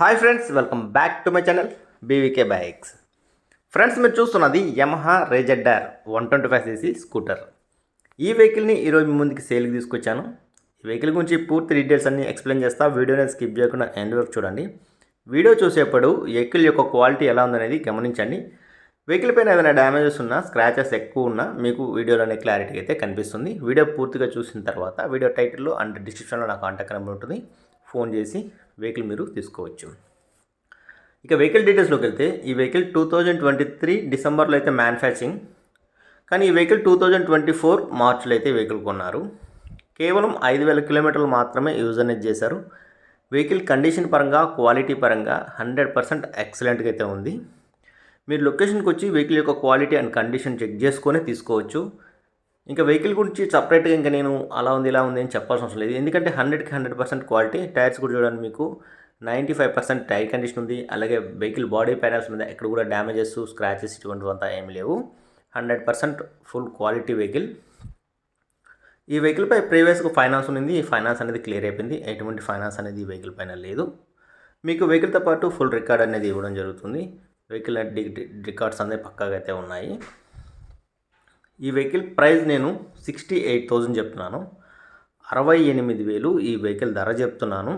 Hi friends welcome back to my channel BVK bikes friends మీరు చూస్తున్నది Yamaha RayZR one twenty five CC scooter ఈ వెహికల్ని ఈరోజు మీ ముందుకి సేల్కి తీసుకొచ్చాను. ఈ వెహికల్ గురించి పూర్తి డీటెయిల్స్ అన్ని ఎక్స్ప్లెయిన్ చేస్తా. వీడియోని స్కిప్ చేయకుండా ఎండ్ వరకు చూడండి. వీడియో చూసేప్పుడు వెహికల్ యొక్క క్వాలిటీ ఎలా ఉందనేది గమనించండి. వెహికల్ పైన ఏదైనా డ్యామేజెస్ ఉన్నా స్క్రాచెస్ ఎక్కువ ఉన్నా మీకు వీడియోలోనే క్లారిటీ అయితే కనిపిస్తుంది. వీడియో పూర్తిగా చూసిన తర్వాత వీడియో టైటిల్లో అండ్ డిస్క్రిప్షన్లో నా కాంటాక్ట్ నెంబర్ ఉంటుంది. ఫోన్ చేసి వెహికల్ మీరు తీసుకోవచ్చు. ఇక వెహికల్ డీటెయిల్స్లోకి వెళ్తే ఈ vehicle two thousand twenty three డిసెంబర్లో అయితే మ్యానుఫ్యాక్చరింగ్. కానీ ఈ vehicle two thousand twenty four మార్చ్లో అయితే వెహికల్ కొన్నారు. కేవలం ఐదు వేల కిలోమీటర్లు మాత్రమే యూజ్ అనేది చేశారు. వెహికల్ కండిషన్ పరంగా క్వాలిటీ పరంగా హండ్రెడ్ పర్సెంట్ ఎక్సలెంట్గా అయితే ఉంది. మీరు లొకేషన్కి వచ్చి వెహికల్ యొక్క క్వాలిటీ అండ్ కండిషన్ చెక్ చేసుకొని తీసుకోవచ్చు. ఇంకా వెహికల్ గురించి సపరేట్గా ఇంకా నేను అలా ఉంది ఇలా ఉంది అని చెప్పాల్సిన అవసరం లేదు. ఎందుకంటే హండ్రెడ్కి హండ్రెడ్ పర్సెంట్ క్వాలిటీ టైర్స్ కూడా చూడండి మీకు ninety five percent tyre condition ఉంది. అలాగే వెహికల్ బాడీ ప్యానల్స్ మీద ఎక్కడ కూడా డ్యామేజెస్ స్క్రాచెస్ ఇటువంటివంతా ఏమి లేవు. Hundred percent full quality vehicle. ఈ వెహికల్పై ప్రీవియస్గా ఫైనాన్స్ ఉంది ఈ ఫైనాన్స్ అనేది క్లియర్ అయిపోయింది. ఎటువంటి ఫైనాన్స్ అనేది ఈ వెహికల్ పైన లేదు. మీకు వెహికల్తో పాటు ఫుల్ రికార్డ్ అనేది ఇవ్వడం జరుగుతుంది. వెహికల్ రికార్డ్స్ అనేది పక్కాగా అయితే ఉన్నాయి. ఈ వెహికల్ ప్రైస్ నేను సిక్స్టీ ఎయిట్ థౌజండ్ చెప్తున్నాను. అరవై ఎనిమిది వేలు ఈ వెహికల్ ధర చెప్తున్నాను.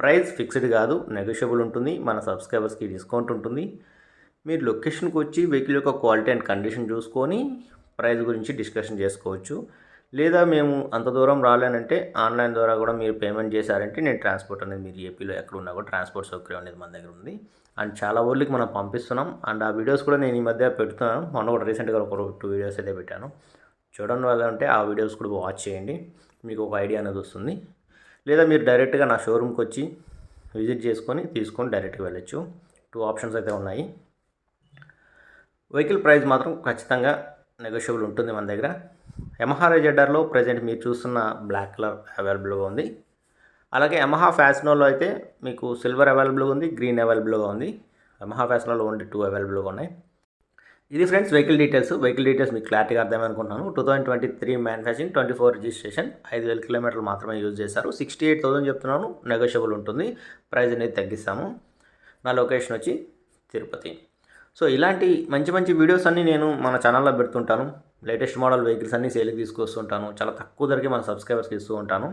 ప్రైస్ ఫిక్స్డ్ కాదు నెగోషియబుల్ ఉంటుంది మన సబ్స్క్రైబర్స్కి డిస్కౌంట్ ఉంటుంది. మీరు లొకేషన్కి వచ్చి వెహికల్ యొక్క క్వాలిటీ అండ్ కండిషన్ చూసుకొని ప్రైస్ గురించి డిస్కషన్ చేసుకోవచ్చు. లేదా మేము అంత దూరం రాలేనంటే ఆన్లైన్ ద్వారా కూడా మీరు పేమెంట్ చేశారంటే నేను ట్రాన్స్పోర్ట్ అనేది మీరు ఏపీలో ఎక్కడ ఉన్నా కూడా ట్రాన్స్పోర్ట్ సౌకర్యం అనేది మన దగ్గర ఉంది. అండ్ చాలా ఊర్లకి మనం పంపిస్తున్నాం. అండ్ ఆ వీడియోస్ కూడా నేను ఈ మధ్య పెడుతున్నాను. మొన్న కూడా రీసెంట్గా ఒక టూ వీడియోస్ అయితే పెట్టాను. చూడడం వల్ల అంటే ఆ వీడియోస్ కూడా వాచ్ చేయండి. మీకు ఒక ఐడియా అనేది వస్తుంది. లేదా మీరు డైరెక్ట్గా నా షోరూమ్కి వచ్చి విజిట్ చేసుకొని తీసుకొని డైరెక్ట్గా వెళ్ళొచ్చు. టూ ఆప్షన్స్ అయితే ఉన్నాయి. వెహికల్ ప్రైస్ మాత్రం ఖచ్చితంగా నెగోషియబుల్ ఉంటుంది మన దగ్గర. యమహా రెజెడర్లో ప్రజెంట్ మీరు చూస్తున్న బ్లాక్ కలర్ అవైలబుల్గా ఉంది. అలాగే యమహా ఫ్యాషనోలో అయితే మీకు సిల్వర్ అవైలబుల్గా ఉంది గ్రీన్ అవైలబుల్గా ఉంది. యమహా ఫ్యాషనోలో ఓన్లీ టూ అవైలబుల్గా ఉన్నాయి. ఇది friends vehicle details. Vehicle details మీకు క్లారిటీగా అర్థమనుకుంటున్నాను two thousand twenty three manufacturing twenty four registration ఐదు వేల కిలోమీటర్లు మాత్రమే యూజ్ చేశారు. సిక్స్టీ ఎయిట్ థౌసండ్ చెప్తున్నాను నెగోషియబుల్ ఉంటుంది. ప్రైజ్ అనేది తగ్గిస్తాము. నా లొకేషన్ వచ్చి తిరుపతి. సో ఇలాంటి మంచి మంచి వీడియోస్ అన్నీ నేను మన ఛానల్లో పెడుతుంటాను. లేటెస్ట్ మోడల్ వెహికల్స్ అన్నీ సేల్కి తీసుకొస్తుంటాను. చాలా తక్కువ ధరకే మన సబ్స్క్రైబర్స్కి ఇస్తూ ఉంటాను.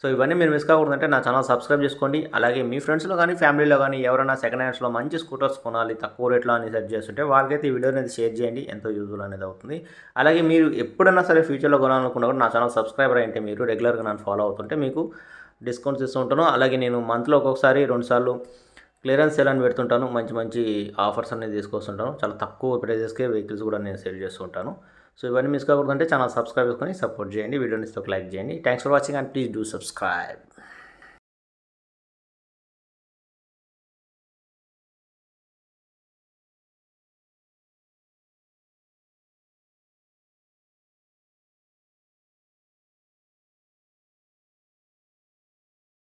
సో ఇవన్నీ మీరు మిస్ కాకూడదంటే నా ఛానల్ సబ్స్క్రైబ్ చేసుకోండి. అలాగే మీ ఫ్రెండ్స్లో కానీ ఫ్యామిలీలో కానీ ఎవరైనా సెకండ్ హ్యాండ్స్లో మంచి స్కూటర్స్ కొనాలి తక్కువ రేట్లో అని సెర్చ్ చేస్తుంటే వాళ్ళకైతే ఈ వీడియో అనేది షేర్ చేయండి. ఎంతో యూజ్ఫుల్ అనేది అవుతుంది. అలాగే మీరు ఎప్పుడైనా సరే ఫ్యూచర్లో కొనాలనుకున్నా కూడా నా ఛానల్ సబ్స్క్రైబర్ అయితే మీరు రెగ్యులర్గా నన్ను ఫాలో అవుతుంటే మీకు డిస్కౌంట్స్ ఇస్తూ ఉంటాను. అలాగే నేను మంత్లో ఒక్కొక్కసారి రెండుసార్లు క్లియరెన్స్ సేల్ అని పెడుతుంటాను. మంచి మంచి ఆఫర్స్ అనేది తీసుకొస్తుంటాను. చాలా తక్కువ ప్రైజెస్కే వెహికల్స్ కూడా నేను సేల్ చేస్తుంటాను సో ఇవన్నీ మిస్ కాకూడదంటే ఛానల్ సబ్స్క్రైబ్ చేసుకొని సపోర్ట్ చేయండి. వీడియోని ఒక లైక్ చేయండి. Thanks for watching and please do subscribe